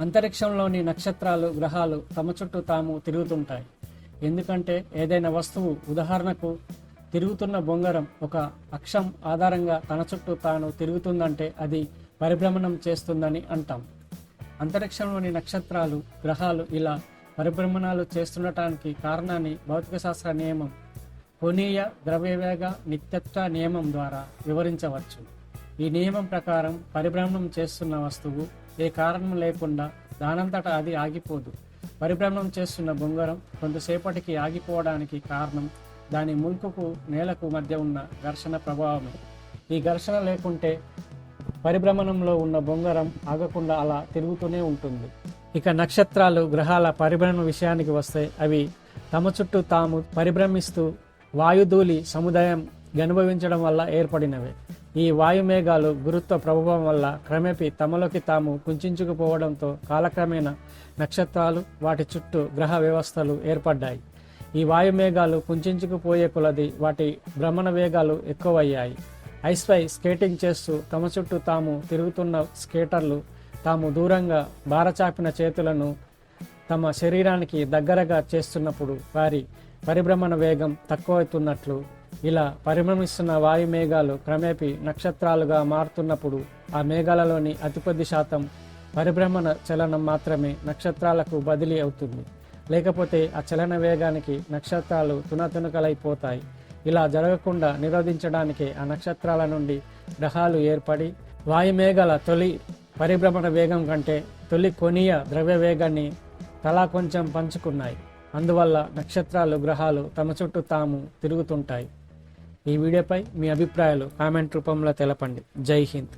అంతరిక్షంలోని నక్షత్రాలు గ్రహాలు తమ చుట్టూ తాము తిరుగుతుంటాయి. ఎందుకంటే ఏదైనా వస్తువు ఉదాహరణకు తిరుగుతున్న బొంగరం ఒక అక్షం ఆధారంగా తన చుట్టూ తాను తిరుగుతుందంటే అది పరిభ్రమణం చేస్తుందని అంటాం. అంతరిక్షంలోని నక్షత్రాలు గ్రహాలు ఇలా పరిభ్రమణాలు చేస్తుండటానికి కారణాన్ని భౌతిక శాస్త్ర నియమం కోనీయ ద్రవ్యవేగ నిత్యత్వ నియమం ద్వారా వివరించవచ్చు. ఈ నియమం ప్రకారం పరిభ్రమణం చేస్తున్న వస్తువు ఏ కారణం లేకుండా దానంతట అది ఆగిపోదు. పరిభ్రమణం చేస్తున్న బొంగరం కొంతసేపటికి ఆగిపోవడానికి కారణం దాని ముల్కుకు నేలకు మధ్య ఉన్న ఘర్షణ ప్రభావమే. ఈ ఘర్షణ లేకుంటే పరిభ్రమణంలో ఉన్న బొంగరం ఆగకుండా అలా తిరుగుతూనే ఉంటుంది. ఇక నక్షత్రాలు గ్రహాల పరిభ్రమణ విషయానికి వస్తే అవి తమ చుట్టూ తాము పరిభ్రమిస్తూ వాయుధూళి సముదాయం అనుభవించడం వల్ల ఏర్పడినవే. ఈ వాయుమేఘాలు గురుత్వ ప్రభావం వల్ల క్రమేపీ తమలోకి తాము కుంచుకుపోవడంతో కాలక్రమేణా నక్షత్రాలు వాటి చుట్టూ గ్రహ వ్యవస్థలు ఏర్పడ్డాయి. ఈ వాయుమేఘాలు కుంచుకుపోయే కొలది వాటి భ్రమణ వేగాలు ఎక్కువయ్యాయి. ఐస్పై స్కేటింగ్ చేస్తూ తమ చుట్టూ తాము తిరుగుతున్న స్కేటర్లు తాము దూరంగా బారచాపిన చేతులను తమ శరీరానికి దగ్గరగా చేస్తున్నప్పుడు వారి పరిభ్రమణ వేగం తక్కువవుతున్నట్లు ఇలా పరిభ్రమిస్తున్న వాయు మేఘాలు క్రమేపీ నక్షత్రాలుగా మారుతున్నప్పుడు ఆ మేఘాలలోని అతి కొద్ది శాతం పరిభ్రమణ చలనం మాత్రమే నక్షత్రాలకు బదిలీ అవుతుంది. లేకపోతే ఆ చలన వేగానికి నక్షత్రాలు తునతునకలైపోతాయి. ఇలా జరగకుండా నిరోధించడానికి ఆ నక్షత్రాల నుండి గ్రహాలు ఏర్పడి వాయుమేఘాల తొలి పరిభ్రమణ వేగం కంటే తొలి కొనీయ ద్రవ్య వేగాన్ని తలా కొంచెం పంచుకున్నాయి. అందువల్ల నక్షత్రాలు గ్రహాలు తమ చుట్టూ తాము తిరుగుతుంటాయి. ఈ వీడియోపై మీ అభిప్రాయాలు కామెంట్ రూపంలో తెలపండి. జై హింద్.